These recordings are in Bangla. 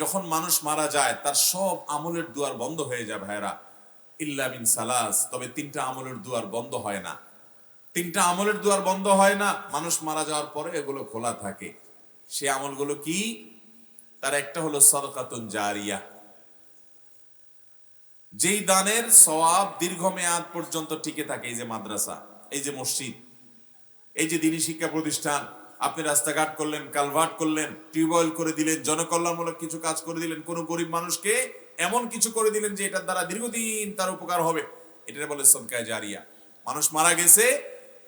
যখন মানুষ মারা যায়, তার সব আমলের দুয়ার বন্ধ হয়ে যায় ভাইরা ইল্লা মিন সালাস, তবে তিনটা আমলের দুয়ার বন্ধ হয় না। তিনটা আমলের দুয়ার বন্ধ হয় না, মানুষ মারা যাওয়ার পরে এগুলো খোলা থাকে। সে আমলগুলো কি? তার একটা হলো সদকাতুন জারিয়া। যেই দানের সওয়াব দীর্ঘমেয়াদ পর্যন্ত টিকে থাকে, এই যে মাদ্রাসা, এই যে মসজিদ, এই যে দিনী শিক্ষা প্রতিষ্ঠান আপনি রাস্তাঘাট করলেন, কালভার্ট করলেন টিউবওয়েল করে দিলেন, জনকল্যাণমূলক কিছু কাজ করে দিলেন, কোন গরিব মানুষকে এমন কিছু করে দিলেন যে এটার দ্বারা দীর্ঘদিন তার উপকার হবে। এটা বলে সদকায় জারিয়া। মানুষ মারা গেছে,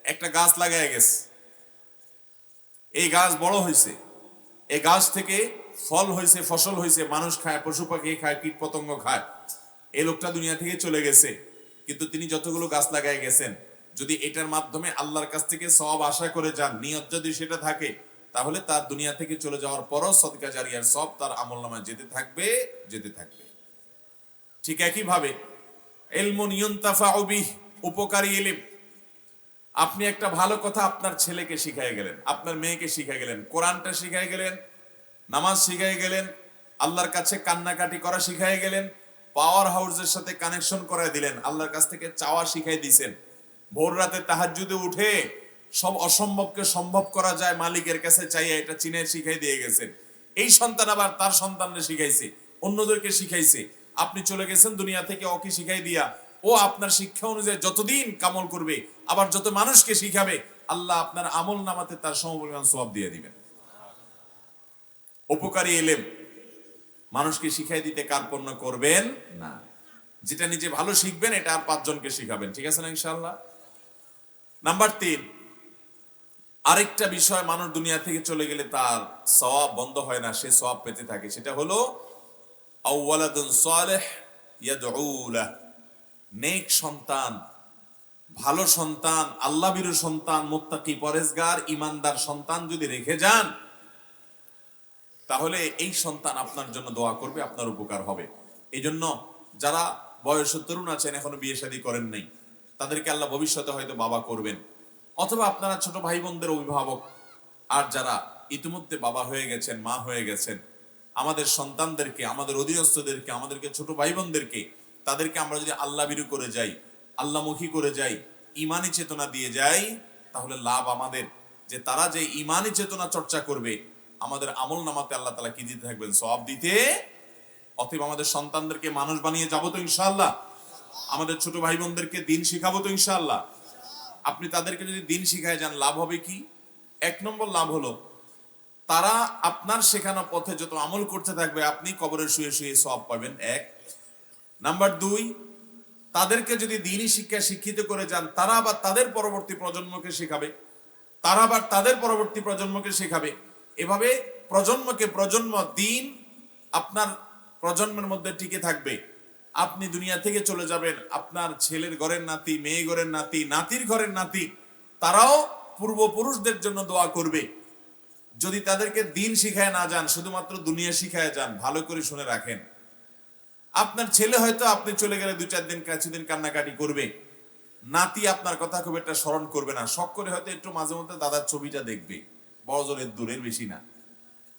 একটা গাছ লাগায় গেছে। এই গাছ বড় হয়েছে। এই গাছ থেকে ফল হয়েছে, ফসল হয়েছে, মানুষ খায়, পশু পাখি খায়, কীট পতঙ্গ খায়। এই লোকটা দুনিয়া থেকে চলে গেছে। কিন্তু তিনি যতগুলো গাছ লাগায় গেছেন যদি এটার মাধ্যমে আল্লাহর কাছ থেকে সব আশা করে যান, নিয়ত যদি সেটা থাকে, তাহলে তার দুনিয়া থেকে চলে যাওয়ার পরও সদকা জারিয়ার সব তার আমল নামায় যেতে থাকবে যেতে থাকবে। ঠিক একইভাবে উপকারী এলিম আপনি একটা ভালো কথা আপনার ছেলেকে শিখাই গেলেন, আপনার মেয়েকে শিখাই গেলেন, কোরআনটা শিখাই গেলেন, নামাজ শিখাই গেলেন, আল্লাহর কাছে কান্নাকাটি করা শিখাই গেলেন পাওয়ার হাউসের সাথে কানেকশন করাই দিলেন, আল্লাহর কাছ থেকে চাওয়া শিখাই দিছেন। ভোর রাতে তাহাজ্জুদে উঠে সব অসম্ভবকে সম্ভব করা যায় মালিকের কাছে চাইয়া এটা চিনে শিখাই দিয়ে গেছেন। এই সন্তান আবার তার সন্তানকে শিখাইছে, অন্যদেরকে শিখাইছে। আপনি চলে গেছেন দুনিয়া থেকে ওকে শিখাই দিয়া। ও আপনার শিক্ষা অনুযায়ী যতদিন কামল করবে, আবার যত মানুষকে শিখাবে, আল্লাহ আপনার আমল নামাতে তার সমপরিমাণ সব দিয়ে দিবেন। উপকারী এলেম। মানুষকে শিখাই দিতে কার্পণ্য করবেন? না। যেটা নিজে ভালো শিখবেন, এটা আর পাঁচজনকে শিখাবেন। ঠিক আছে না ইনশাল্লাহ নাম্বার তিন আরেকটা বিষয় মানুষ দুনিয়া থেকে চলে গেলে তার সওয়াব বন্ধ হয় না, সে সওয়াব পেতে থাকে। সেটা হলো নেক সন্তান, ভালো সন্তান আল্লাহ বিরু সন্তান, মুত্তাকি পরেজগার, ইমানদার সন্তান যদি রেখে যান, তাহলে এই সন্তান আপনার জন্য দোয়া করবে, আপনার উপকার হবে। এই জন্য যারা বয়স তরুণ আছেন, এখনও বিয়ে শাদী করেন নাই। তাদেরকে আল্লাহ ভবিষ্যতে হয়তো বাবা করবেন। অথবা আপনারা ছোট ভাই বোনদের অভিভাবক, আর যারা ইতিমধ্যে বাবা হয়ে গেছেন, মা হয়ে গেছেন, আমাদের সন্তানদেরকে, আমাদের অধীনস্থদেরকে, আমাদেরকে ছোট ভাই বোনদেরকে তাদেরকে আমরা যদি আল্লাহ বিরু করে যাই, আল্লাহমুখী করে যাই, ইমানি চেতনা দিয়ে যাই, তাহলে লাভ আমাদের। যে তারা যে ইমানি চেতনা চর্চা করবে, আমাদের আমল নামাতে আল্লাহ তালা কি দিতে থাকবেন? সব দিতে? অতএব আমাদের সন্তানদেরকে মানুষ বানিয়ে যাব তো ইনশাল্লাহ আমাদের ছোট ভাই বোনদেরকে দিন শিখাবো তো ইনশাল্লাহ আপনি তাদেরকে যদি দিন শিখায় যান, লাভ হবে কি? এক নম্বর লাভ হলো, তারা আপনার শেখানো পথে যত আমল করতে থাকবে, আপনি কবরে শুয়ে শুয়ে সব পাবেন, এক। নাম্বার দুই, তাদেরকে যদি দিনই শিক্ষা শিক্ষিত করে যান, তারা আবার তাদের পরবর্তী প্রজন্মকে শেখাবে, তারা আবার তাদের পরবর্তী প্রজন্মকে শেখাবে। এভাবে প্রজন্মকে প্রজন্ম, দিন আপনার প্রজন্মের মধ্যে টিকে থাকবে। আপনি দুনিয়া থেকে চলে যাবেন। আপনার ছেলের ঘরের নাতি, মেয়ে ঘরের নাতি, নাতির ঘরের নাতি, তারাও পূর্বপুরুষদের জন্য দোয়া করবে। যদি তাদেরকে দিন শিখায় না যান, শুধুমাত্র দুনিয়া শিখায় যান, ভালো করে শুনে রাখেন। আপনার ছেলে হয়তো আপনি চলে গেলে দু চার দিন কিছুদিন কান্নাকাটি করবে। নাতি আপনার কথা খুব একটা স্মরণ করবে না। শখ করে হয়তো একটু মাঝে মধ্যে দাদার ছবিটা দেখবে। বড় জোরের দূরের বেশি না।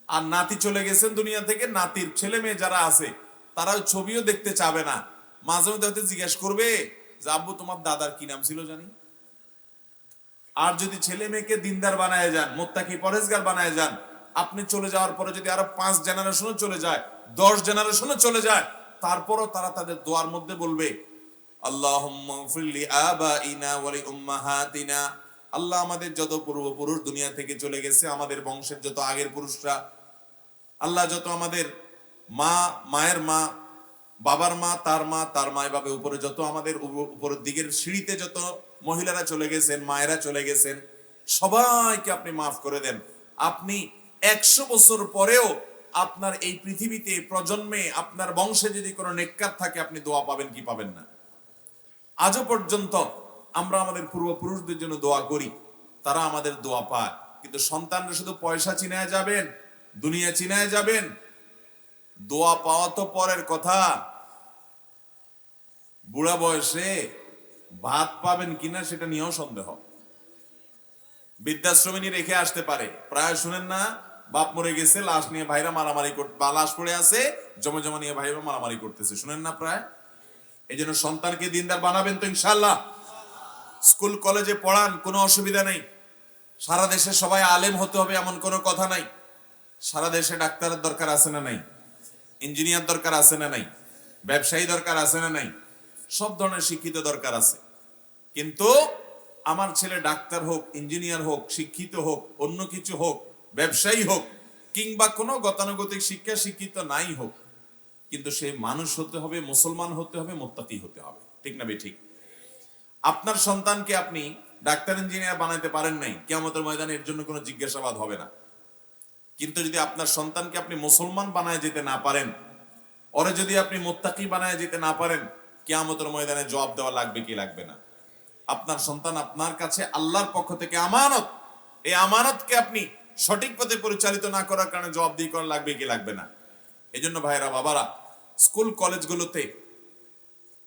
আর নাতি চলে গেছেন দুনিয়া থেকে, নাতির ছেলে মেয়ে যারা আছে তারা ওই ছবিও দেখতে চাবে না। মাঝে মধ্যে হয়তো জিজ্ঞেস করবে যে, আব্বু, তোমার দাদার কি নাম ছিল জানি? আর যদি ছেলে মেয়েকে দিনদার বানায় যান, মোত্তাকি পরেজগার বানায় যান, আপনি চলে যাওয়ার পরে যদি আরও পাঁচ জেনারেশনও চলে যায়, দশ জেনারেশনও চলে যায়, তারপরও তারা তাদের দোয়ার মধ্যে বলবে আল্লাহ আমাদের যত পূর্বপুরুষ দুনিয়া থেকে চলে গেছে, আমাদের বংশের যত আগের পুরুষরা, আল্লাহ যত আমাদের মা, মায়ের মা, বাবার মা, তার মা তার মা এভাবে উপরে যত আমাদের উপ- উপরের দিকের সিঁড়িতে যত মহিলারা চলে গেছেন, মায়েরা চলে গেছেন, সবাইকে আপনি মাফ করে দেন। আপনি একশো বছর পরেও আপনার এই পৃথিবীতে প্রজন্মে আপনার বংশে যদি কোনো নেককার থাকে, আপনি দোয়া পাবেন কি পাবেন না? আজও পর্যন্ত আমরা আমাদের পূর্বপুরুষদের জন্য দোয়া করি, তারা আমাদের দোয়া পায়। কিন্তু সন্তানরা শুধু পয়সা চিনায় যাবেন, দুনিয়া চিনায় যাবেন দোয়া পাওয়া তো পরের কথা। বুড়া বয়সে ভাত পাবেন কিনা সেটা নিয়েও সন্দেহ। বৃদ্ধাশ্রমিনী রেখে আসতে পারে। প্রায় শুনেন না, বাপ মরে গেছে, লাশ নিয়ে ভাইরা মারামারি করতে বা লাশ পড়ে আছে, জমে জমা নিয়ে ভাইরা মারামারি করতেছে। শুনেন না প্রায়? এই জন্য সন্তানকে দিনদার বানাবেন তো ইনশাল্লাহ স্কুল, কলেজে পড়ান, কোনো অসুবিধা নেই। সারা দেশে সবাই আলেম হতে হবে এমন কোনো কথা নাই। সারা দেশে ডাক্তারের দরকার আছে না নাই? ইঞ্জিনিয়ার দরকার আছে না নাই? ব্যবসায়ী দরকার আছে না নাই? সব ধরনের শিক্ষিত দরকার আছে। কিন্তু আমার ছেলে ডাক্তার হোক, ইঞ্জিনিয়ার হোক, শিক্ষিত হোক, অন্য কিছু হোক, ব্যবসায়ী হোক, কিংবা কোনো গতানুগতিক শিক্ষা শিক্ষিত নাই হোক, কিন্তু সে মানুষ হতে হবে, মুসলমান হতে হবে, মোত্তাকি হতে হবে। ঠিক না ঠিক? আপনার সন্তানকে আপনি ডাক্তার, ইঞ্জিনিয়ার বানাইতে পারেন নাই কেমতের ময়দানে এর জন্য কোনো জিজ্ঞাসাবাদ হবে না। কিন্তু যদি আপনার সন্তানকে আপনি মুসলমান বানায় যেতে না পারেন, ওরে যদি আপনি মোত্তাকি বানায় যেতে না পারেন, কেয়ামতের ময়দানে জবাব দেওয়া লাগবে কি লাগবে না? আপনার সন্তান আপনার কাছে আল্লাহর পক্ষ থেকে আমানত, এই আমানতকে আপনি সঠিক পথে পরিচালিত না করার কারণে জবাব দিয়ে করা লাগবে কি লাগবে না? এই জন্য ভাইরা বাবারা, স্কুল কলেজগুলোতে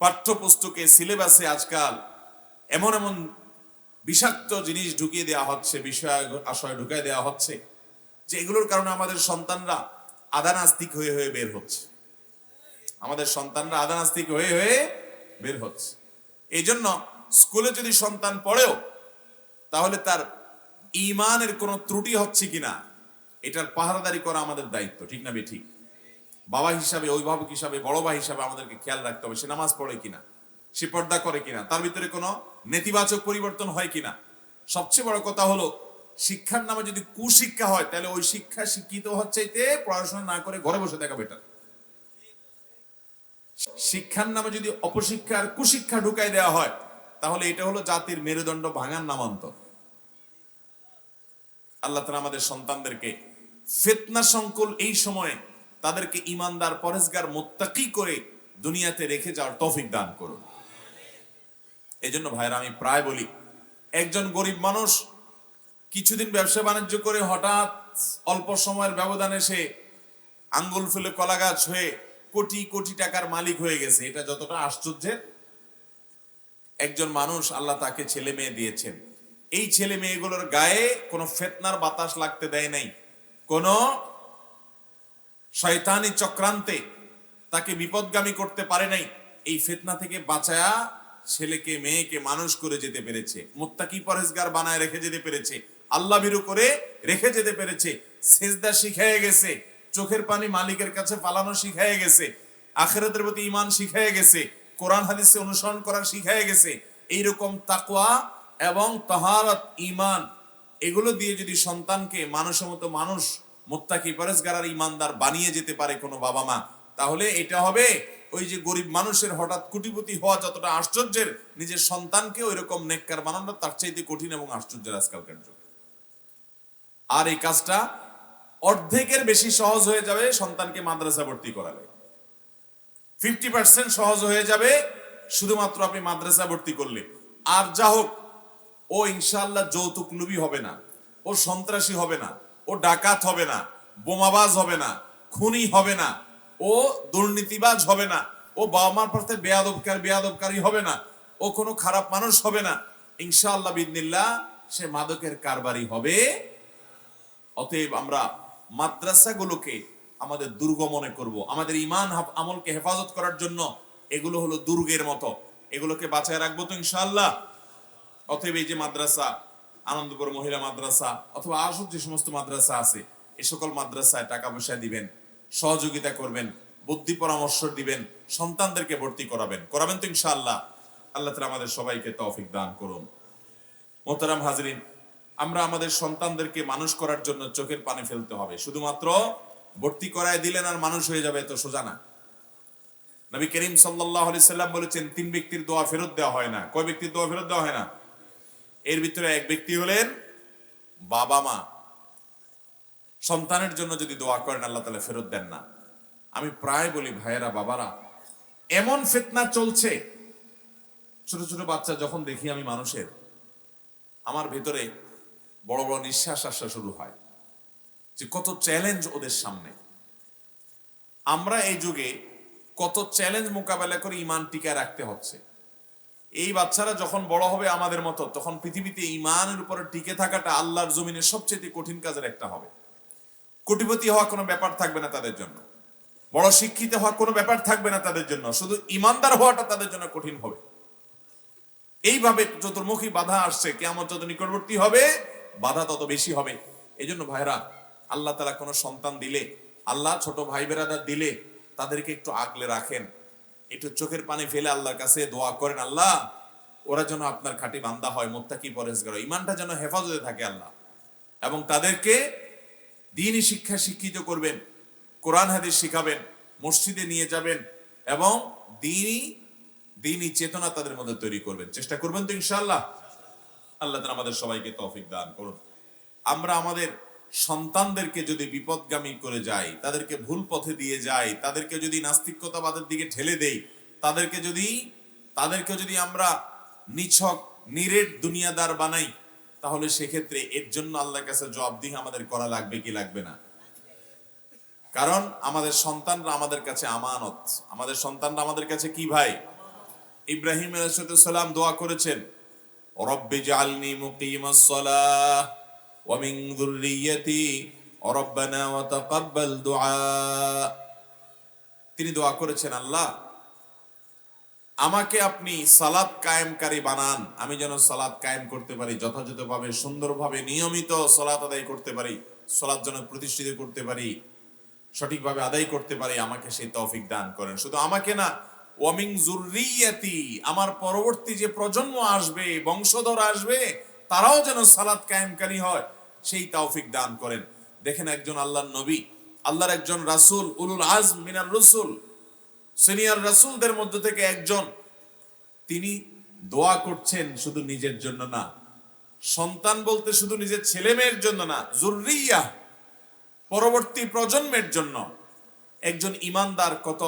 পাঠ্যপুস্তকে, সিলেবাসে আজকাল এমন এমন বিষাক্ত জিনিস ঢুকিয়ে দেওয়া হচ্ছে, বিষয় আশয় ঢুকিয়ে দেওয়া হচ্ছে যে এগুলোর কারণে আমাদের সন্তানরা আদানাস্তিক হয়ে হয়ে বের হচ্ছে। আমাদের সন্তানরা আদানাস্তিক হয়ে হয়ে বের হচ্ছে। এই জন্য স্কুলে যদি সন্তান পড়েও, তাহলে তার ইমানের কোনো ত্রুটি হচ্ছে কিনা, এটার পাহারাদারি করা আমাদের দায়িত্ব, ঠিক না ঠিক বাবা হিসাবে, অভিভাবক হিসাবে, বড় ভাই হিসাবে আমাদেরকে খেয়াল রাখতে হবে, সে নামাজ পড়ে কিনা, সে পর্দা করে কিনা, তার ভিতরে কোনো নেতিবাচক পরিবর্তন হয় কিনা? সবচেয়ে বড় কথা হলো শিক্ষার নামে যদি কুশিক্ষা হয়, তাহলে ওই শিক্ষা শিক্ষিত হচ্ছে পড়াশোনা না করে ঘরে বসে থাকা বেটার শিক্ষার নামে যদি অপশিক্ষা আর কুশিক্ষা ঢুকাই দেওয়া হয়, তাহলে এটা হলো জাতির মেরুদণ্ড ভাঙার নামান্তর। আল্লাহ তালা আমাদের সন্তানদেরকে ফেতনা সংকুল এই সময়ে তাদেরকে ইমানদার পরেজগার মোত্তাকি করে দুনিয়াতে রেখে যাওয়ার তৌফিক দান করুন। এই জন্য ভাইরা আমি প্রায় বলি, একজন গরিব মানুষ কিছুদিন ব্যবসা বাণিজ্য করে হঠাৎ অল্প সময়ের ব্যবধানে সে আঙ্গুল ফুলে কলা গাছ হয়ে কোটি কোটি টাকার মালিক হয়ে গেছে। এটা যতটা আশ্চর্যের, একজন মানুষ আল্লাহ তাকে ছেলে মেয়ে দিয়েছেন। এই ছেলে মেয়েগুলোর গায়ে কোনো ফেতনার বাতাস লাগতে দেয় নাই। কোনো শয়তানি চক্রান্তে তাকে বিপদগামী করতে পারে নাই। এই ফেতনা থেকে বাঁচায়া ছেলেকে, মেয়েকে মানুষ করে যেতে পেরেছে। মোত্তাকি পরেজগার বানায় রেখে যেতে পেরেছে। আল্লাহ বিরু করে রেখে যেতে পেরেছে। সেজদা শিখাইয়ে গেছে। চোখের পানি মালিকের কাছে পালানো শিখাইয়ে গেছে। আখেরাতের প্রতি ইমান শিখাইয়ে গেছে। কোরআন হাদিসে অনুসরণ করা শিখাইয়ে গেছে। এইরকম তাকওয়া এবং তহারত ইমান এগুলো দিয়ে যদি সন্তানকে মানুষের মতো মানুষ, মোত্তাকি পরেজগার আর ইমানদার বানিয়ে যেতে পারে কোনো বাবা মা, তাহলে এটা হবে ওই যে গরিব মানুষের হঠাৎ কুটিপতি হওয়া যতটা আশ্চর্যের, নিজের সন্তানকে ওই রকম নেককার বানানো তার চাইতে কঠিন এবং আশ্চর্যের আজকালকার যুগে। আর এই কাজটা অর্ধেকের বেশি সহজ হয়ে যাবে সন্তানকে মাদ্রাসা ভর্তি করালে। ফিফটি পার্সেন্ট সহজ হয়ে যাবে শুধুমাত্র আপনি মাদ্রাসা ভর্তি করলে। আর যা হোক, ও ইনশাল্লাহ যৌতুক লুবি হবে না, ও সন্ত্রাসী হবে না, ও ডাকাত হবে না, বোমাবাজ হবে না, খুনি হবে না, ও দুর্নীতিবাজ হবে না, ও বাবা মার পথে বেয়াদবকার, বেয়াদবকারী হবে না, ও কোনো খারাপ মানুষ হবে না, ইনশাআল্লাহ বিদিনিল্লাহ সে মাদকের কারবারি হবে অতএব আমরা মাদ্রাসাগুলোকে আমাদের দুর্গ মনে করব। আমাদের ইমান আমলকে হেফাজত করার জন্য এগুলো হলো দুর্গের মতো। এগুলোকে বাঁচায় রাখব তো ইনশাল্লাহ অতএব এই যে মাদ্রাসা, আনন্দপুর মহিলা মাদ্রাসা অথবা আরও যে সমস্ত মাদ্রাসা আছে, এ সকল মাদ্রাসায় টাকা পয়সা দিবেন, সহযোগিতা করবেন, বুদ্ধি পরামর্শ দিবেন, সন্তানদেরকে ভর্তি করাবেন। করাবেন তো ইনশাআল্লাহ। আল্লাহ তালা আমাদের সবাইকে তৌফিক দান করুন। মোহতারাম হাজরিন আমরা আমাদের সন্তানদেরকে মানুষ করার জন্য চোখের পানি ফেলতে হবে। শুধুমাত্র ভর্তি করায় দিলেন আর মানুষ হয়ে যাবে এত সোজা না। নবী করিম সাল্লাহ সাল্লাম বলেছেন, তিন ব্যক্তির দোয়া ফেরত দেওয়া হয় না। কয় ব্যক্তির দোয়া ফেরত দেওয়া হয় না? এর ভিতরে এক ব্যক্তি হলেন বাবা মা। সন্তানের জন্য যদি দোয়া করেন, আল্লাহ তালা ফেরত দেন না। আমি প্রায় বলি, ভাইয়েরা, বাবারা, এমন ফিতনা চলছে। ছোট ছোট বাচ্চা যখন দেখি আমি মানুষের, আমার ভেতরে বড় বড় নিঃশ্বাস আসা শুরু হয় যে কত চ্যালেঞ্জ ওদের সামনে। আমরা এই যুগে কত চ্যালেঞ্জ মোকাবেলা করে ইমান টিকায় রাখতে হচ্ছে। এই বাচ্চারা যখন বড় হবে আমাদের মতো, তখন পৃথিবীতে ইমানের উপরে টিকে থাকাটা আল্লাহর জমিনের সবচেয়ে কঠিন কাজের একটা হবে। কোটিপতি হওয়া কোনো ব্যাপার থাকবে না তাদের জন্য। বড় শিক্ষিত হওয়া কোনো ব্যাপার থাকবে না তাদের জন্য। শুধু ইমানদার হওয়াটা তাদের জন্য কঠিন হবে। এইভাবে চতুর্মুখী বাধা আসছে কেমন যত নিকটবর্তী হবে বাধা তত বেশি হবে। এই জন্য ভাইরা আল্লাহ তালা কোনো সন্তান দিলে, আল্লাহ ছোট ভাই বেরাদার দিলে তাদেরকে একটু আগলে রাখেন। একটু চোখের পানি ফেলে আল্লাহর কাছে দোয়া করেন, আল্লাহ, ওরা যেন আপনার খাঁটি বান্দা হয়, মোত্তাকি পরেশগার ইমানটা যেন হেফাজতে থাকে আল্লাহ। এবং তাদেরকে দিনই শিক্ষা শিক্ষিত করবেন, কোরআন হাদিস শিখাবেন, মসজিদে নিয়ে যাবেন এবং দিনই দিনই চেতনা তাদের মধ্যে তৈরি করবেন। চেষ্টা করবেন তো ইনশাআল্লাহ। আল্লাহ তাআলা আমাদের সবাইকে তৌফিক দান করুন। আমরা আমাদের সন্তানদেরকে যদি বিপদগামী করে যাই, তাদেরকে ভুল পথে দিয়ে যাই, তাদেরকে যদি নাস্তিকতাবাদের দিকে ঠেলে দেই, তাদেরকে যদি তাদেরকে যদি আমরা নিছক, নিরেট দুনিয়াদার বানাই, তাহলে সেক্ষেত্রে এর জন্য আল্লাহর কাছে জবাবদিহি আমাদের করা লাগবে কি লাগবে না? কারণ আমাদের সন্তানরা আমাদের কাছে আমানত। আমাদের সন্তানরা আমাদের কাছে কি ভাই? ইব্রাহিম আলাইহিসসালাম দোয়া করেছেন মুকিমাস সালাহ ওয়া মিন যুররিয়্যাতি রব্বানা ওয়া তাকাব্বাল দুআ। তিনি দোয়া করেছেন, আল্লাহ, আমাকে আপনি সালাত কায়েমকারী বানান। আমি যেন সালাদ কায়েম করতে পারি, যথাযথভাবে, সুন্দরভাবে, নিয়মিত সালাত আদায় করতে পারি, সালাত যেন প্রতিষ্ঠিত করতে পারি, সঠিকভাবে আদায় করতে পারি, আমাকে সেই তৌফিক দান করেন। শুধু আমাকে না ওয়ামিং জুররিয়াতি আমার পরবর্তী যে প্রজন্ম আসবে, বংশধর আসবে, তারাও যেন সালাদ কায়েমকারী হয়, সেই তাওফিক দান করেন। দেখেন একজন আল্লাহর নবী, আল্লাহর একজন রাসূল, উলুল আজম মিনার রসুল, সিনিয়র রাসূলদের মধ্য থেকে একজন। তিনি দোয়া করছেন শুধু নিজের জন্য না, সন্তান বলতে শুধু নিজের ছেলে মেয়ের জন্য না জুররিয়া পরবর্তী প্রজন্মের জন্য। একজন ইমানদার কত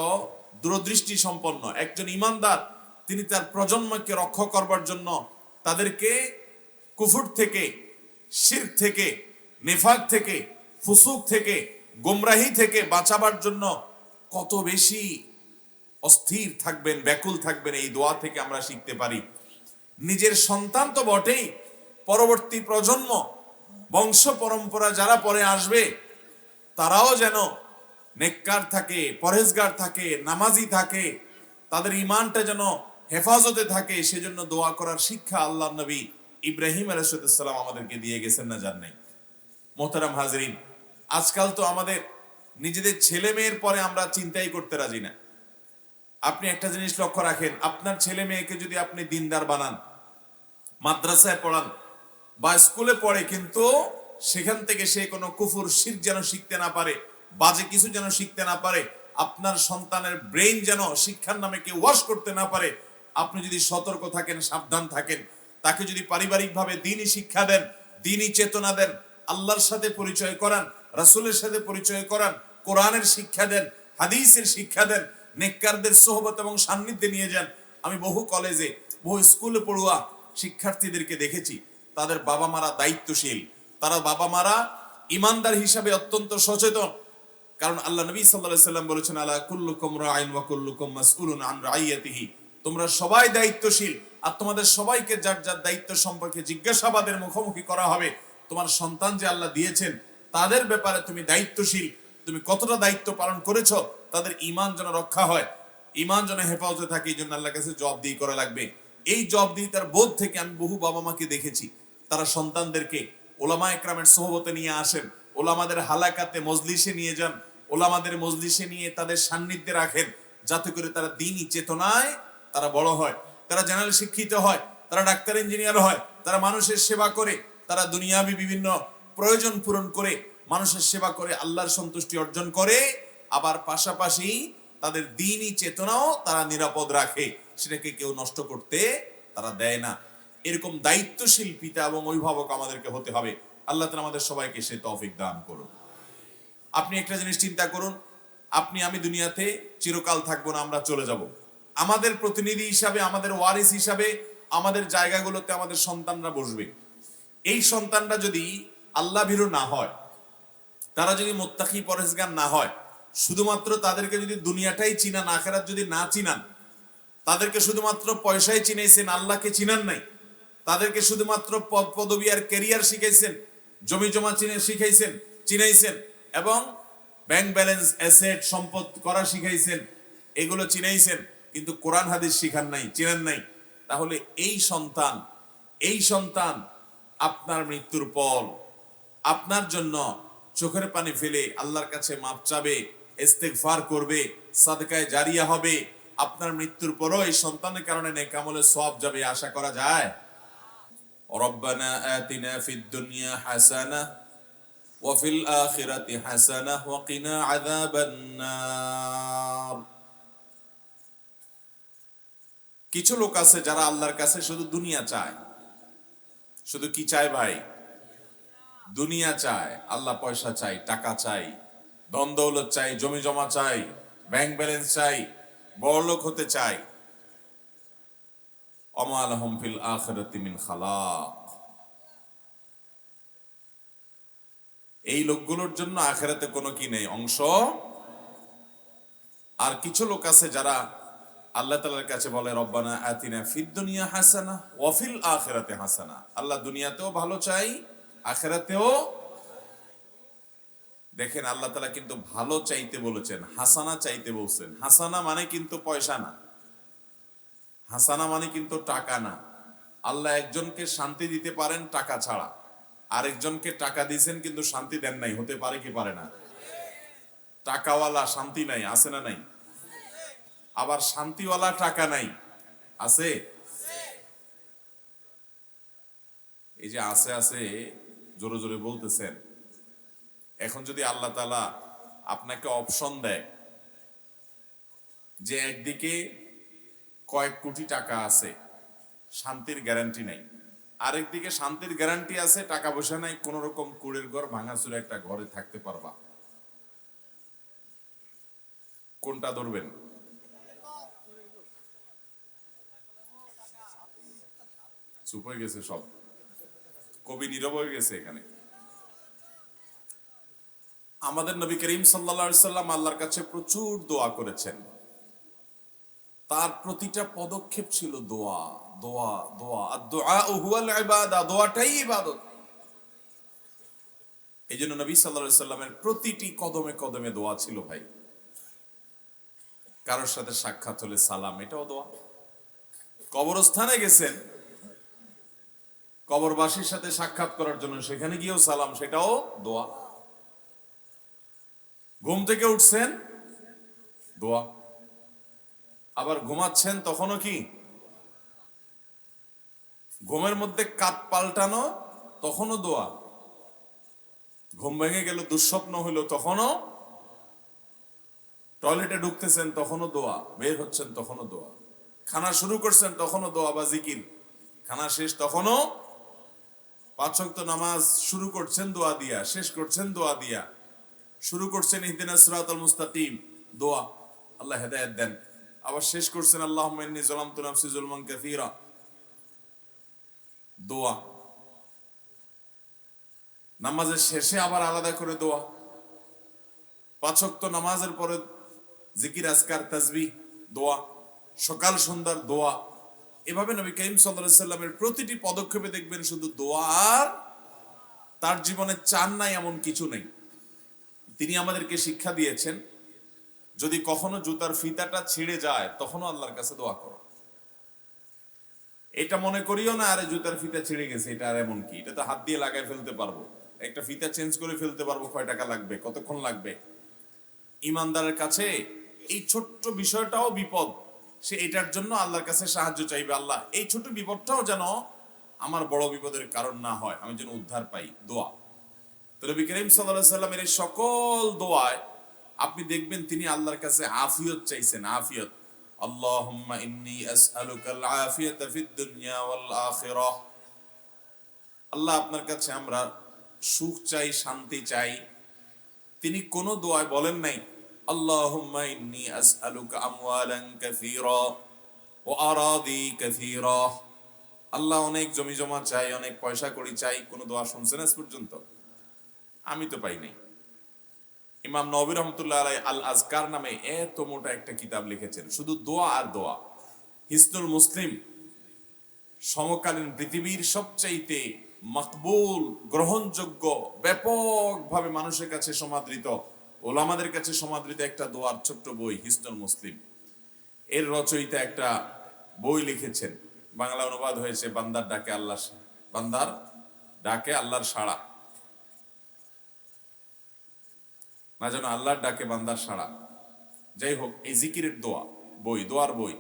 দূরদৃষ্টি সম্পন্ন। একজন ইমানদার, তিনি তার প্রজন্মকে রক্ষা করবার জন্য তাদেরকে কুফুর থেকে, শির থেকে, নেফাক থেকে, ফুসুক থেকে, গোমরাহি থেকে বাঁচাবার জন্য কত বেশি অস্থির থাকবেন, ব্যাকুল থাকবেন এই দোয়া থেকে আমরা শিখতে পারি। নিজের সন্তান তো বটেই, পরবর্তী প্রজন্ম, বংশ পরম্পরা যারা পরে আসবে, তারাও যেন নেককার থাকে, পরেজগার থাকে, নামাজি থাকে, তাদের ইমানটা যেন হেফাজতে থাকে, সেজন্য দোয়া করার শিক্ষা আল্লাহ নবী ইব্রাহিম আলাইসালাম আমাদেরকে দিয়ে গেছেন না জান নাই। মোহতারাম হাজরিন, আজকাল তো আমাদের নিজেদের ছেলে মেয়ের পরে আমরা চিন্তাই করতে রাজি না। আপনি একটা জিনিস লক্ষ্য রাখেন, আপনার ছেলে মেয়েকে যদি আপনি দিনদার বানান, মাদ্রাসায় পড়ান বা স্কুলে পড়ে, কিন্তু সেখান থেকে সে কোনো কুফুর শির যেন শিখতে না পারে বাজে কিছু যেন শিখতে না পারে, আপনার সন্তানের ব্রেইন যেন শিক্ষার নামে কেউ ওয়াশ করতে না পারে, আপনি যদি সতর্ক থাকেন, সাবধান থাকেন, তাকে যদি পারিবারিকভাবে দিনই শিক্ষা দেন, দিনই চেতনা দেন, আল্লাহর সাথে পরিচয় করান, রাসূলের সাথে পরিচয় করান, কোরআনের শিক্ষা দেন, হাদিসের শিক্ষা দেন, নেককারদের সোহবত এবং সান্নিধ্যে নিয়ে যান। আমি বহু কলেজে বহু স্কুলে পড়ুয়া শিক্ষার্থীদেরকে দেখেছি, তাদের বাবা মারা দায়িত্বশীল। তারা বাবা মারা ইমানদার হিসাবে অত্যন্ত সচেতন। কারণ আল্লাহ নবী সাল্লাল্লাহু সাল্লাম বলেছেন, আলা কুল্লুকুম রাইন ওয়া কুল্লুকুম মাসউলুন আন রাইয়াতিহি। তোমরা সবাই দায়িত্বশীল, আর তোমাদের সবাইকে যার যার দায়িত্ব সম্পর্কে জিজ্ঞাসাবাদের মুখোমুখি করা হবে। তোমার সন্তান যে আল্লাহ দিয়েছেন, তাদের ব্যাপারে তুমি দায়িত্বশীল। তুমি কতটা দায়িত্ব পালন করেছ, তাদের ইমান যেন রক্ষা হয়। ইমান যেন হেফাজতে থাকে এই জন্য আল্লাহ কাছে জব দিয়ে করা লাগবে। এই জব দিয়ে তার বোধ থেকে আমি বহু বাবা মাকে দেখেছি। তারা সন্তানদেরকে ওলামা একরামের সোহবতে নিয়ে আসেন। ওলামাদের হালাকাতে মজলিসে নিয়ে যান। ওলামাদের মজলিসে নিয়ে তাদের সান্নিধ্যে রাখেন, যাতে করে তারা দিনই চেতনায় তারা বড় হয়, তারা জেনারেল শিক্ষিত হয়, তারা ডাক্তার ইঞ্জিনিয়ার হয়, তারা মানুষের সেবা করে, তারা দুনিয়াবি বিভিন্ন প্রয়োজন পূরণ করে, মানুষের সেবা করে, আল্লাহর সন্তুষ্টি অর্জন করে, আবার পাশাপাশি তাদের দিনই চেতনাও তারা নিরাপদ রাখে, সেটাকে কেউ নষ্ট করতে তারা দেয় না। এরকম দায়িত্বশীল পিতা এবং অভিভাবক আমাদেরকে হতে হবে। আল্লাহ তাআলা আমাদের সবাইকে সে তৌফিক দান করুন আপনি একটা জিনিস চিন্তা করুন, আপনি, আমি দুনিয়াতে চিরকাল থাকব না, আমরা চলে যাব। আমাদের প্রতিনিধি হিসাবে, আমাদের ওয়ারিস হিসাবে, আমাদের জায়গাগুলোতে আমাদের সন্তানরা বসবে। এই সন্তানরা যদি আল্লাহ ভীরু না হয়, তারা যদি মোত্তাকি পরেশগার না হয়, শুধুমাত্র তাদেরকে যদি দুনিয়াটাই চিনান, আখেরাত যদি না চিনান, তাদেরকে শুধুমাত্র পয়সায় চিনাইছেন আল্লাহকে চিনান নাই, তাদেরকে শুধুমাত্র পদ পদবি আর কেরিয়ার শিখাইছেন জমি জমা চিনে, শিখাইছেন, চিনাইছেন এবং ব্যাংক ব্যালেন্স অ্যাসেট সম্পদ করা শিখাইছেন, এগুলো চিনাইছেন, কিন্তু কোরআন হাদিস শিখান নাই, চিনেন নাই। তাহলে এই সন্তান এই সন্তান আপনার মৃত্যুর পর, আপনার জন্য চোখের পানি ফেলে আল্লাহর কাছে মাপ চাবে এস্তেক ফার করবে, সাদকায় জারিয়া হবে, আপনার মৃত্যুর পরও এই সন্তানের কারণে নেকামলে সব যাবে, আশা করা যায়? রব্বানা আতিনা ফিদ দুনিয়া হাসানা وفي الآخرة حسنة وقنا عذاب النار কিছু লোক আছে যারা আল্লাহর কাছে শুধু দুনিয়া চায় শুধু কি চায় ভাই দুনিয়া চায় আল্লাহ পয়সা চাই টাকা চাই ধন দৌলত চাই জমি জমা চাই ব্যাংক ব্যালেন্স চাই বড়লোক হতে চাই অমাল হমফিল আখরাতি মিন খালাক এই লোকগুলোর জন্য আখেরাতে কোনো কি নেই, অংশ? আর কিছু লোক আছে যারা আল্লাহ তালার কাছে বলে, রব্বানা আতিনা ফিদ দুনিয়া হাসানা ওয়াফিল আখেরাতে হাসানা। আল্লাহ দুনিয়াতেও ভালো চাই, আখেরাতেও। দেখেন, আল্লাহ তালা কিন্তু ভালো চাইতে বলেছেন, হাসানা চাইতে বলছেন। হাসানা মানে কিন্তু পয়সা না। হাসানা মানে কিন্তু টাকা না। আল্লাহ একজনকে শান্তি দিতে পারেন টাকা ছাড়া। আরেকজনকে টাকা দিয়েছেন, কিন্তু শান্তি দেন নাই। হতে পারে কি পারে না? টাকাওয়ালা শান্তি নাই, আছে না নাই? আবার শান্তিওয়ালা টাকা নাই, আছে? এই যে আছে আছে, জোরে জোরে বলতেছেন। এখন যদি আল্লাহ তালা আপনাকে অপশন দেয় যে একদিকে কয়েক কোটি টাকা আছে, শান্তির গ্যারান্টি নাই আরেকদিকে শান্তির গ্যারান্টি আছে, টাকা পয়সা নাই কোন রকম কুড়ের ঘর ভাঙাচুরে একটা ঘরে থাকতে পারবা। কোনটা ধরবেন? চুপ হয়ে গেছে সব। কবি নীরব হয়ে গেছে এখানে। আমাদের নবী করিম সাল্লা সাল্লাম আল্লাহর কাছে প্রচুর দোয়া করেছেন। তার প্রতিটা পদক্ষেপ ছিল দোয়া দোয়া দোয়া। আর দোয়া হুয়াল ইবাদা, দোয়াটাই ইবাদত। এই জন্য নবী সাল্লা সাল্লামের প্রতিটি কদমে কদমে দোয়া ছিল ভাই। কারোর সাথে সাক্ষাৎ হলে সালাম, এটাও দোয়া। কবরস্থানে গেছেন, কবরবাসীর সাথে সাক্ষাৎ করার জন্য সেখানে গিয়েও সালাম, সেটাও দোয়া। ঘুম থেকে উঠছেন, দোয়া। আবার ঘুমাচ্ছেন তখনও কি? ঘুমের মধ্যে কাত পাল্টানো, তখনও দোয়া। ঘুম ভেঙে গেল, দুঃস্বপ্ন হইল, তখনও টয়লেটে ঢুকতেছেন, তখনও দোয়া। বের হচ্ছেন, তখনও দোয়া। খানা শুরু করছেন, তখনও দোয়া বা জিকির। খানা শেষ, তখনও পাঁচক্ত নামাজ শুরু করছেন, দোয়া দিয়া। শেষ করছেন, দোয়া দিয়া। শুরু করছেন ইহদিনা সিরাতাল দোয়া। আল্লাহ হেদায়েত দেন। আবার শেষ করছেন, আল্লাহুম্মা ইন্নী যালামতু নাফসি যুলমান কাসীরা। দোয়া। নামাজের শেষে আবার আলাদা করে দোয়া। পাঁচক্ত নামাজের পরে জিকির, আজকার তাজবি দোয়া। সকাল সন্ধ্যার দোয়া। এভাবে নবী করিম সাল্লামের প্রতিটি পদক্ষেপে দেখবেন শুধু দোয়া আর তার জীবনে চান নাই এমন কিছু নেই। তিনি আমাদেরকে শিক্ষা দিয়েছেন যদি কখনো জুতার ফিতাটা ছিঁড়ে যায়, তখনও আল্লাহর কাছে দোয়া করো। এটা মনে করিও না, আরে জুতার ফিতা ছিঁড়ে গেছে, এটা আর এমন কি? এটা তো হাত দিয়ে লাগাই ফেলতে পারব। একটা ফিতা চেঞ্জ করে ফেলতে পারব, কয় টাকা লাগবে, কতক্ষণ লাগবে? ইমানদারের কাছে এই ছোট্ট বিষয়টাও বিপদ। সে এটার জন্য আল্লাহর কাছে সাহায্য চাইবে, আল্লাহ, এই ছোট বিপদটাও যেন আমার বড় বিপদের কারণ না হয়, আমি যেন উদ্ধার পাই, দোয়া। তো নবী করিম সাল্লাল্লাহু সাল্লামের এই সকল দোয়ায় আপনি দেখবেন তিনি আল্লাহর কাছে আফিয়ত চাইছেন, আফিয়ত। আল্লাহুম্মা ইন্নী আসআলুকাল আফিয়াতা ফিদ দুনিয়া ওয়াল আখিরাহ। আল্লাহ আপনার কাছে আমরা সুখ চাই, শান্তি চাই। তিনি কোন দোয়ায় বলেন নাই, আল্লাহুম্মা ইন্নী আসআলুকা আমওয়ালান কাসীরা ওয়া আরাদি কাসীরা। আল্লাহ অনেক জমি জমা চাই, অনেক পয়সা করি চাই, কোন দোয়া শুনছেন আজ পর্যন্ত? আমি তো পাই নাই। ইমাম নবী রহমতুল্লাহ আলাই আল আজকার নামে এত মোটা একটা কিতাব লিখেছেন। শুধু দোয়া আর দোয়া। হিসনুল মুসলিম সমকালীন পৃথিবীর সবচাইতে মকবুল, গ্রহণযোগ্য, ব্যাপকভাবে মানুষের কাছে সমাদৃত, ওলামাদের কাছে সমাদৃত একটা দোয়ার ছোট্ট বই হিস্টন মুসলিম। এর রচয়িতা একটা বই লিখেছেন। বাংলা অনুবাদ হয়েছে বান্দার ডাকে আল্লাহ বান্দার ডাকে আল্লাহর সাড়া। না যেন আল্লাহর ডাকে বান্দার সাড়া। যাই হোক, এই জিকিরের দোয়া, বই, দোয়ার বই,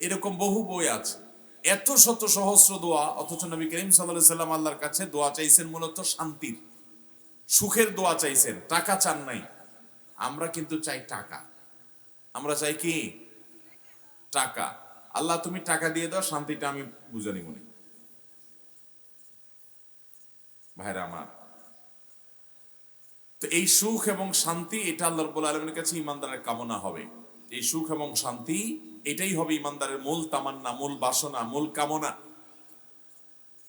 এরকম বহু বই আছে। এত শত সহস্র দোয়া, অথচ নবী করিম সাল্লাহ সাল্লাম আল্লাহর কাছে দোয়া চাইছেন মূলত শান্তির। সুখের দোয়া চাইছেন, টাকা চান নাই। আমরা কিন্তু চাই টাকা। আমরা চাই কি? টাকা। আল্লাহ, তুমি টাকা দিয়ে দাও, শান্তিটা আমি বুঝে নিব ভাইরা আমার তো এই সুখ এবং শান্তি, এটা আল্লাহ রব্বুল আলমের কাছে ইমানদারের কামনা হবে। এই সুখ এবং শান্তি, এটাই হবে ইমানদারের মূল তামান্না, মূল বাসনা, মূল কামনা।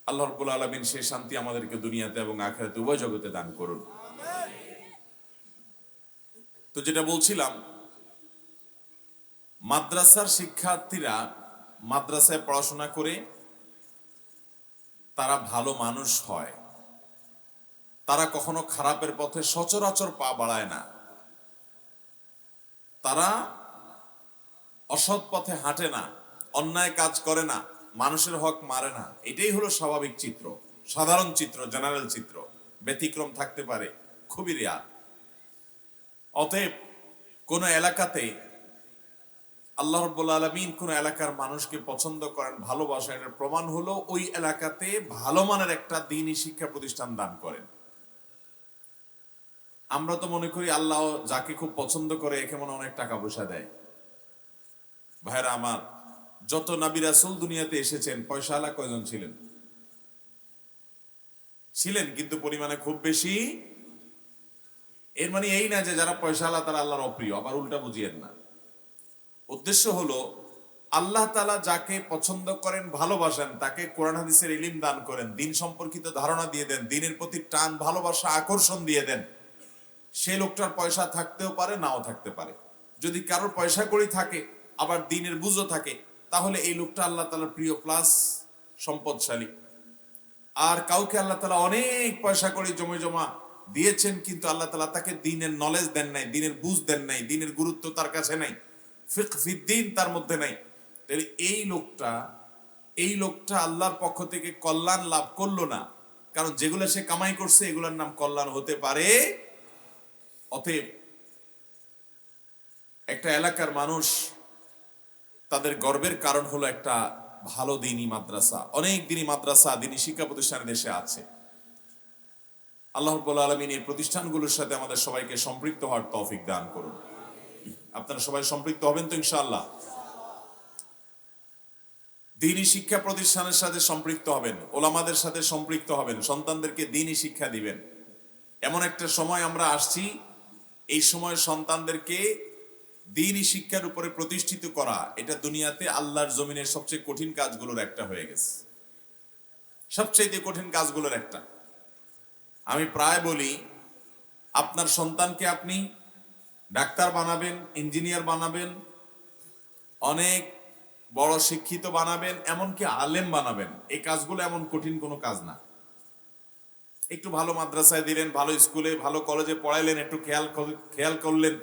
আল্লাহ রব্বুল আলমিন সেই শান্তি আমাদেরকে দুনিয়াতে এবং আখেরাতে, উভয় জগতে দান করুন। তো যেটা বলছিলাম, মাদ্রাসার শিক্ষার্থীরা মাদ্রাসায় পড়াশোনা করে তারা ভালো মানুষ হয়। তারা কখনো খারাপের পথে সচরাচর পা বাড়ায় না। তারা অসৎ পথে হাঁটে না, অন্যায় কাজ করে না, মানুষের হক মারে না। এটাই হলো স্বাভাবিক চিত্র, সাধারণ চিত্র, জেনারেল চিত্র। ব্যতিক্রম থাকতে পারে, খুবই রেয়ার। অতএব কোন এলাকাতে আল্লাহ রব্বুল আলমিন কোন এলাকার মানুষকে পছন্দ করেন, ভালোবাসেন প্রমাণ হলো ওই এলাকাতে ভালো মানের একটা দিনই শিক্ষা প্রতিষ্ঠান দান করেন। আমরা তো মনে করি আল্লাহ যাকে খুব পছন্দ করে, একে মনে অনেক টাকা পয়সা দেয়। ভাইরা আমার, যত নাবি রাসুল দুনিয়াতে এসেছেন, পয়সা আলা কয়জন ছিলেন? ছিলেন, কিন্তু পরিমাণে খুব বেশি। এর মানে এই না যে যারা পয়সা আলা তারা আল্লাহর অপ্রিয়, আবার উল্টা বুঝিয়েন না। উদ্দেশ্য হলো, আল্লাহ তালা যাকে পছন্দ করেন, ভালোবাসেন, তাকে কোরআন হাদিসের ইলিম দান করেন, দিন সম্পর্কিত ধারণা দিয়ে দেন, দিনের প্রতি টান, ভালোবাসা, আকর্ষণ দিয়ে দেন। সেই লোকটার পয়সা থাকতেও পারে, নাও থাকতে পারে। যদি কারোর পয়সা করি থাকে, আবার দিনের বুঝও থাকে, তাহলে এই লোকটা আল্লাহ তালার প্রিয় প্লাস সম্পদশালী। আর কাউকে আল্লাহ তালা অনেক পয়সা করে জমে জমা দিয়েছেন, কিন্তু আল্লাহ তালা তাকে দিনের নলেজ দেন নাই, দিনের বুঝ দেন নাই, দিনের গুরুত্ব তার কাছে নাই ফিক ফিদ্দিন তার মধ্যে নাই। তাহলে এই লোকটা এই লোকটা আল্লাহর পক্ষ থেকে কল্যাণ লাভ করল না, কারণ যেগুলো সে কামাই করছে, এগুলোর নাম কল্যাণ হতে পারে অতএব একটা এলাকার মানুষ তাদের গর্বের কারণ হলো একটা ভালো দিনই মাদ্রাসা। অনেক দিনই মাদ্রাসা, দিনই শিক্ষা প্রতিষ্ঠান দেশে আছে। আল্লাহ আলমিন এই প্রতিষ্ঠানগুলোর সাথে আমাদের সবাইকে সম্পৃক্ত হওয়ার তৌফিক দান করুন। আপনারা সবাই সম্পৃক্ত হবেন তো ইনশাআল্লাহ? দিনই শিক্ষা প্রতিষ্ঠানের সাথে সম্পৃক্ত হবেন, ওলামাদের সাথে সম্পৃক্ত হবেন, সন্তানদেরকে দিনই শিক্ষা দিবেন। এমন একটা সময় আমরা আসছি এই সময় সন্তানদেরকে দিনই শিক্ষার উপরে প্রতিষ্ঠিত করা, এটা দুনিয়াতে আল্লাহর জমিনের সবচেয়ে কঠিন কাজগুলোর একটা হয়ে গেছে। সবচেয়ে কঠিন কাজগুলোর একটা। আমি প্রায় বলি, আপনার সন্তানকে আপনি ডাক্তার বানাবেন, ইঞ্জিনিয়ার বানাবেন, অনেক বড় শিক্ষিত বানাবেন, এমনকি আলেম বানাবেন। এই কাজগুলো এমন কঠিন কোনো কাজ না। একটু ভালো মাদ্রাসায় দিলেন, ভালো স্কুলে, ভালো কলেজে পড়াইলেন, একটু খেয়াল খেয়াল করলেন,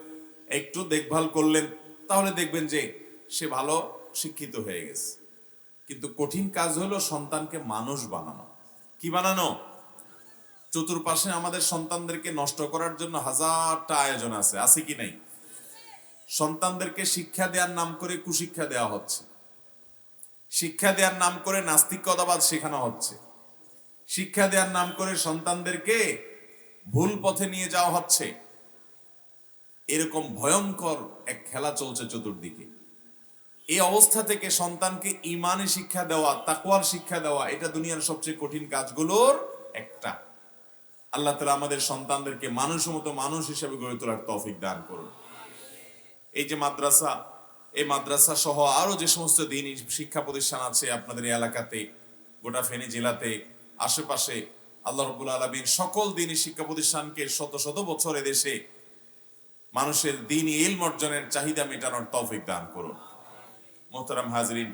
একটু দেখভাল করলেন, তাহলে দেখবেন যে সে ভালো শিক্ষিত হয়ে গেছে। কিন্তু কঠিন কাজ হলো সন্তানকে মানুষ বানানো। কি বানানো? চতুর্পাশে আমাদের সন্তানদেরকে নষ্ট করার জন্য হাজারটা আয়োজন আছে আছে কি নাই? সন্তানদেরকে শিক্ষা দেওয়ার নাম করে কুশিক্ষা দেওয়া হচ্ছে। শিক্ষা দেওয়ার নাম করে নাস্তিকতাবাদ শেখানো হচ্ছে। শিক্ষা দেওয়ার নাম করে সন্তানদেরকে ভুল পথে নিয়ে যাওয়া হচ্ছে। এরকম ভয়ঙ্কর এক খেলা চলছে চতুর্দিকে। এই অবস্থা থেকে সন্তানকে ইমানে শিক্ষা দেওয়া, তাকওয়ার শিক্ষা দেওয়া, এটা দুনিয়ার সবচেয়ে কঠিন কাজগুলোর একটা। আল্লাহ তালা আমাদের সন্তানদেরকে মানুষ মতো মানুষ হিসেবে গড়ে তোলার তৌফিক দান করুন। এই যে মাদ্রাসা, এই মাদ্রাসা সহ আরও যে সমস্ত দিন শিক্ষা প্রতিষ্ঠান আছে আপনাদের এলাকাতে, গোটা ফেনী জেলাতে আশেপাশে আল্লাহ রবুল আলমীর সকল দিনই শিক্ষা প্রতিষ্ঠানকে শত শত বছর দেশে মানুষের দিন ইলম অর্জনের চাহিদা মেটানোর তৌফিক দান করুন। মোহতারাম হাজরিন